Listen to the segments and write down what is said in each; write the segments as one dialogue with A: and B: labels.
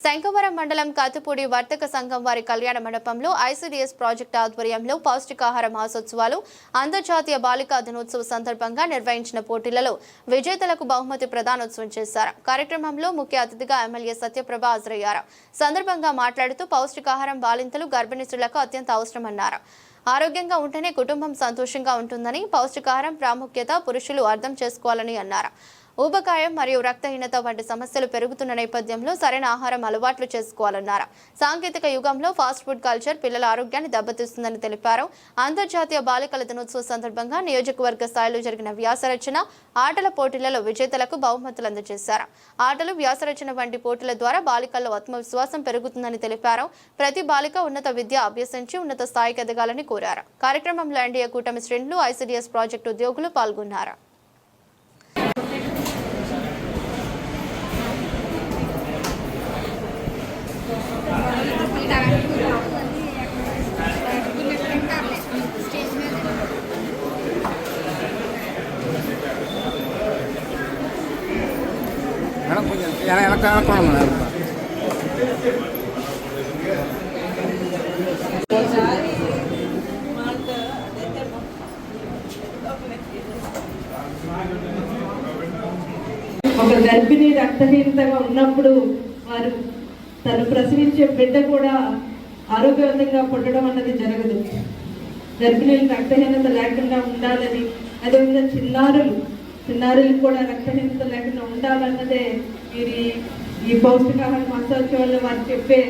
A: శంకవరం మండలం కాతుపూడి వర్తక సంఘం వారి కళ్యాణ మండపంలో ఐసీడీఎస్ ప్రాజెక్ట్ ఆధ్వర్యంలో పౌష్టికాహార మహోత్సవాలు అంతర్జాతీయ బాలికా దినోత్సవ సందర్భంగా నిర్వహించిన పోటీలలో విజేతలకు బహుమతి ప్రదానోత్సవం చేశారు. కార్యక్రమంలో ముఖ్య అతిథిగా ఎమ్మెల్యే సత్యప్రభ హాజరయ్యారు. సందర్భంగా మాట్లాడుతూ పౌష్టికాహారం బాలింతలు గర్భిణిస్తులకు అత్యంత అవసరమన్నారు. ఆరోగ్యంగా ఉంటేనే కుటుంబం సంతోషంగా ఉంటుందని పౌష్టికాహారం ప్రాముఖ్యత పురుషులు అర్థం చేసుకోవాలని అన్నారు. ఊబకాయం మరియు రక్తహీనత వంటి సమస్యలు పెరుగుతున్న నేపథ్యంలో సరైన ఆహారం అలవాట్లు చేసుకోవాలన్నారు? సాంకేతిక యుగంలో ఫాస్ట్ ఫుడ్ కల్చర్ పిల్లల ఆరోగ్యాన్ని దెబ్బతీస్తుందని తెలిపారు. అంతర్జాతీయ బాలికల దినోత్సవం సందర్భంగా నియోజకవర్గ స్థాయిలో జరిగిన వ్యాసరచన ఆటల పోటీలలో విజేతలకు బహుమతులు అందజేశారు. ఆటలు వ్యాసరచన వంటి పోటీల ద్వారా బాలికల్లో ఆత్మవిశ్వాసం పెరుగుతుందని తెలిపారు. ప్రతి బాలిక ఉన్నత విద్య అభ్యసించి ఉన్నత స్థాయికి ఎదగాలని కోరారు. కార్యక్రమంలో ఎన్డీఏ కూటమి శ్రేణులు ఐసీడీఎస్ ప్రాజెక్టు ఉద్యోగులు పాల్గొన్నారు.
B: మేడం కొంచెం వెన- వెనక వెనక్కోండి మేడం
C: ఒక గర్భిణి రక్తహీనతగా ఉన్నప్పుడు వారు తను ప్రసవించే బిడ్డ కూడా ఆరోగ్యవంతంగా పుట్టడం అన్నది జరగదు. గర్భిణీలు రక్తహీనత లేకుండా ఉండాలని అదేవిధంగా చిన్నారులు చిన్నారులకు కూడా రక్తహీనత లేకుండా ఉండాలన్నదే వీరి ఈ పౌష్టికాహార మహోత్సవాల్లో వారు చెప్పే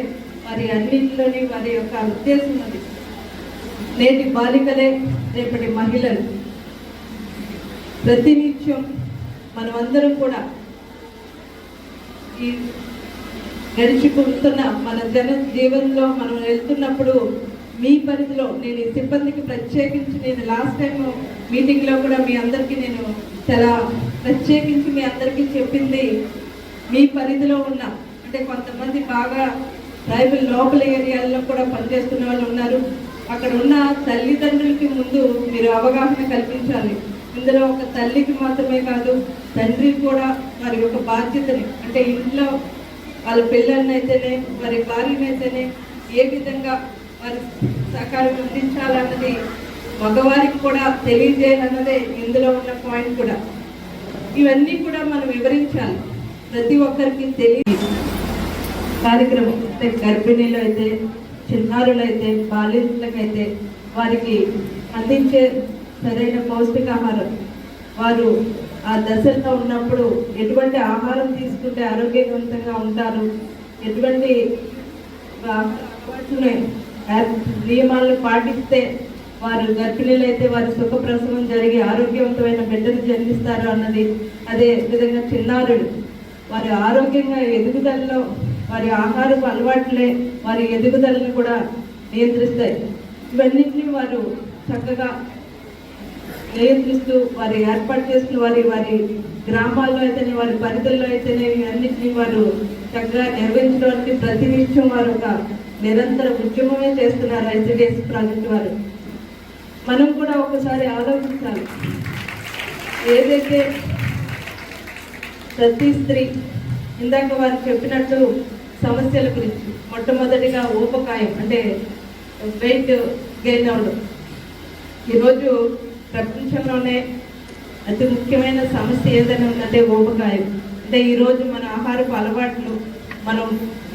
C: వారి అన్నింటిలోని వారి యొక్క ఉద్దేశం అది. నేటి బాలికలే రేపటి మహిళలు. ప్రతినిత్యం మనమందరం కూడా ఈ గడిచిపోతున్న మన జన జీవనంలో మనం వెళ్తున్నప్పుడు మీ పరిధిలో నేను ఈ సిబ్బందికి ప్రత్యేకించి నేను లాస్ట్ టైం మీటింగ్లో కూడా మీ అందరికీ నేను చాలా ప్రత్యేకించి మీ అందరికీ చెప్పింది మీ పరిధిలో ఉన్న అంటే కొంతమంది బాగా ట్రైబల్ లోపల ఏరియాల్లో కూడా పనిచేస్తున్న వాళ్ళు ఉన్నారు. అక్కడ ఉన్న తల్లిదండ్రులకి ముందు మీరు అవగాహన కల్పించాలి. ఇందులో ఒక తల్లికి మాత్రమే కాదు తండ్రి కూడా మరి యొక్క బాధ్యతని అంటే ఇంట్లో వాళ్ళ పిల్లలనైతేనే వారి భార్యనైతేనే ఏ విధంగా వారి సహకారం అందించాలన్నది మగవారికి కూడా తెలియజేయాలన్నదే ఇందులో ఉన్న పాయింట్ కూడా. ఇవన్నీ కూడా మనం వివరించాలి. ప్రతి ఒక్కరికి తెలియ కార్యక్రమం అంటే గర్భిణీలు అయితే చిన్నారులు అయితే బాలింతలకైతే వారికి అందించే సరైన పౌష్టికాహారం. వారు ఆ దశల్లో ఉన్నప్పుడు ఎటువంటి ఆహారం తీసుకుంటే ఆరోగ్యవంతంగా ఉంటారు? ఎటువంటి నియమాలను పాటిస్తే వారు గర్భిణీలు అయితే వారి సుఖప్రసవం జరిగి ఆరోగ్యవంతమైన బిడ్డలు జన్మిస్తారు అన్నది అదే విధంగా చిన్నారుడు వారి ఆరోగ్యంగా ఎదుగుదలలో వారి ఆహారపు అలవాట్లే వారి ఎదుగుదలను కూడా నియంత్రిస్తాయి. ఇవన్నింటినీ వారు చక్కగా నియంత్రిస్తూ వారు ఏర్పాటు చేసుకున్న వారి వారి గ్రామాల్లో అయితేనే వారి పరిధుల్లో అయితేనే అన్నింటినీ వారు చక్కగా నిర్వహించడానికి ప్రతినిత్యం వారు ఒక నిరంతర ఉద్యమమే చేస్తున్నారు ఐసిడిఎస్ ప్రాజెక్ట్ వారు. మనం కూడా ఒకసారి ఆలోచించాలి. ఏదైతే ప్రతి స్త్రీ ఇందాక వారు చెప్పినట్టు సమస్యల గురించి మొట్టమొదటిగా ఊపకాయం అంటే వెయిట్ గెయిన్ అవ్వడం ఈరోజు ప్రపంచంలోనే అతి ముఖ్యమైన సమస్య ఏదైనా ఉందంటే ఊబకాయం. అంటే ఈరోజు మన ఆహారపు అలవాట్లు మనం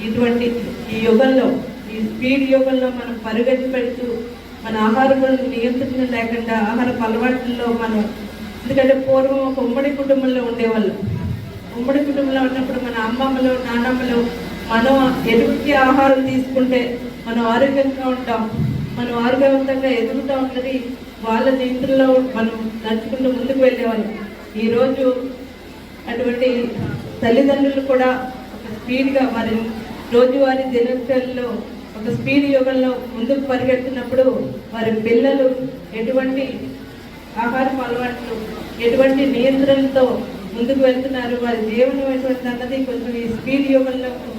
C: ఇటువంటి ఈ యుగంలో ఈ స్పీడ్ యుగంలో మనం పరుగతి పెడుతూ మన ఆహారపు నియంత్రణ లేకుండా ఆహారపు అలవాట్లలో మనం ఎందుకంటే పూర్వం ఒక ఉమ్మడి కుటుంబంలో ఉండేవాళ్ళం. ఉమ్మడి కుటుంబంలో ఉన్నప్పుడు మన అమ్మమ్మలు నాన్నమ్మలు మనం ఎటువంటి ఆహారం తీసుకుంటే మనం ఆరోగ్యంగా ఉంటాం? మనం ఆరోగ్యవంతంగా ఎదుగుతూ ఉన్నది వాళ్ళ నియంత్రణలో మనం నడుచుకుంటూ ముందుకు వెళ్ళేవాళ్ళం. ఈరోజు అటువంటి తల్లిదండ్రులు కూడా ఒక స్పీడ్గా వారి రోజువారీ దినచర్యలో ఒక స్పీడ్ యుగంలో ముందుకు పరిగెడుతున్నప్పుడు వారి పిల్లలు ఎటువంటి ఆహారం అలవాట్లు ఎటువంటి నియంత్రణతో ముందుకు వెళ్తున్నారు వారి జీవనం ఎటువంటి అన్నది కొంచెం ఈ స్పీడ్ యుగంలో